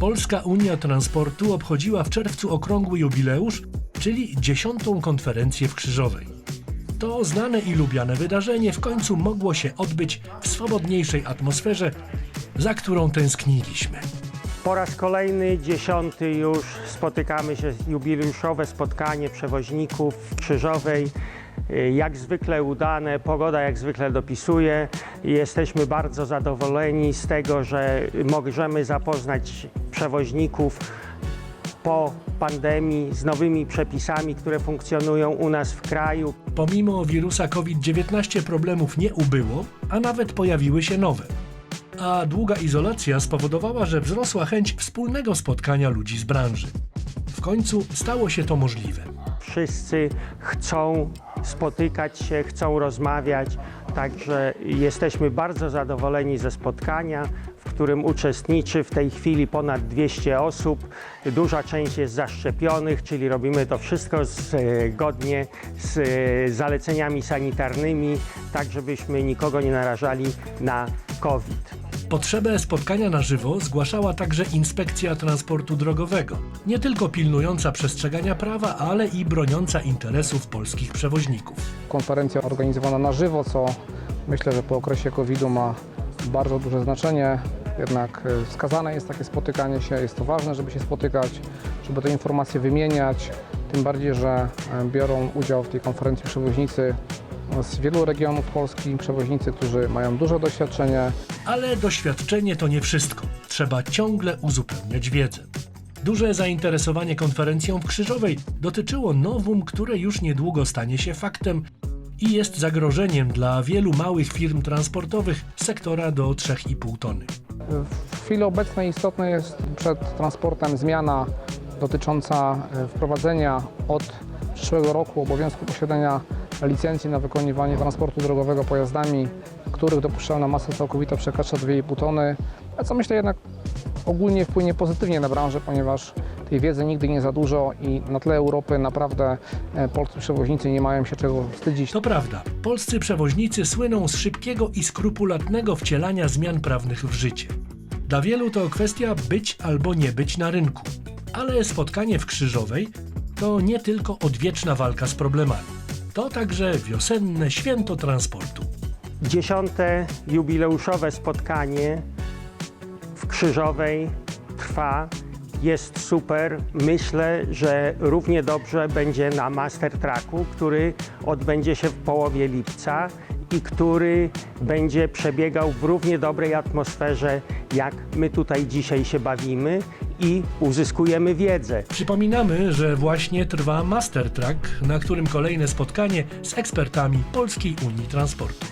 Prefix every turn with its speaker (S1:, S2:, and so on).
S1: Polska Unia Transportu obchodziła w czerwcu okrągły jubileusz, czyli dziesiątą konferencję w Krzyżowej. To znane i lubiane wydarzenie w końcu mogło się odbyć w swobodniejszej atmosferze, za którą tęskniliśmy.
S2: Po raz kolejny, dziesiąty już spotykamy się, jubileuszowe spotkanie przewoźników w Krzyżowej. Y, Jak zwykle udane, pogoda jak zwykle dopisuje. Jesteśmy bardzo zadowoleni z tego, że możemy zapoznać przewoźników po pandemii z nowymi przepisami, które funkcjonują u nas w kraju.
S1: Pomimo wirusa COVID-19 problemów nie ubyło, a nawet pojawiły się nowe. A długa izolacja spowodowała, że wzrosła chęć wspólnego spotkania ludzi z branży. W końcu stało się to możliwe.
S2: Wszyscy chcą spotykać się, chcą rozmawiać, także jesteśmy bardzo zadowoleni ze spotkania, w którym uczestniczy w tej chwili ponad 200 osób. Duża część jest zaszczepionych, czyli robimy to wszystko zgodnie z e, zaleceniami sanitarnymi, tak żebyśmy nikogo nie narażali na COVID.
S1: Potrzebę spotkania na żywo zgłaszała także Inspekcja Transportu Drogowego, nie tylko pilnująca przestrzegania prawa, ale i broniąca interesów polskich przewoźników.
S3: konferencja organizowana na żywo, co myślę, że po okresie COVID-u ma bardzo duże znaczenie. Jednak e, wskazane jest takie spotykanie się, jest to ważne, żeby się spotykać, żeby te informacje wymieniać. Tym bardziej, że e, biorą udział w tej konferencji przewoźnicy z wielu regionów Polski, przewoźnicy, którzy mają duże doświadczenie,
S1: Ale doświadczenie to nie wszystko. Trzeba ciągle uzupełniać wiedzę. Duże zainteresowanie konferencją w Krzyżowej dotyczyło nowum, które już niedługo stanie się faktem i jest zagrożeniem dla wielu małych firm transportowych sektora do 3,5 tony.
S3: W chwili obecnej istotna jest przed transportem zmiana dotycząca e, wprowadzenia od przyszłego roku obowiązku posiadania licencji na wykonywanie transportu drogowego pojazdami, których dopuszczalna masa całkowita przekracza 2,5 tony, a co myślę jednak ogólnie wpłynie pozytywnie na branżę, ponieważ tej wiedzy nigdy nie za dużo i na tle Europy naprawdę e, polscy przewoźnicy nie mają się czego wstydzić.
S1: To prawda, polscy przewoźnicy słyną z szybkiego i skrupulatnego wcielania zmian prawnych w życie. Dla wielu to kwestia być albo nie być na rynku. Ale spotkanie w Krzyżowej to nie tylko odwieczna walka z problemami. To także wiosenne święto transportu.
S2: Dziesiąte jubileuszowe spotkanie w Krzyżowej trwa. Jest super. Myślę, że równie dobrze będzie na Master Tracku, który odbędzie się w połowie lipca i który będzie przebiegał w równie dobrej atmosferze, jak my tutaj dzisiaj się bawimy i uzyskujemy wiedzę.
S1: Przypominamy, że właśnie trwa Master Track, na którym kolejne spotkanie z ekspertami Polskiej Unii Transportu.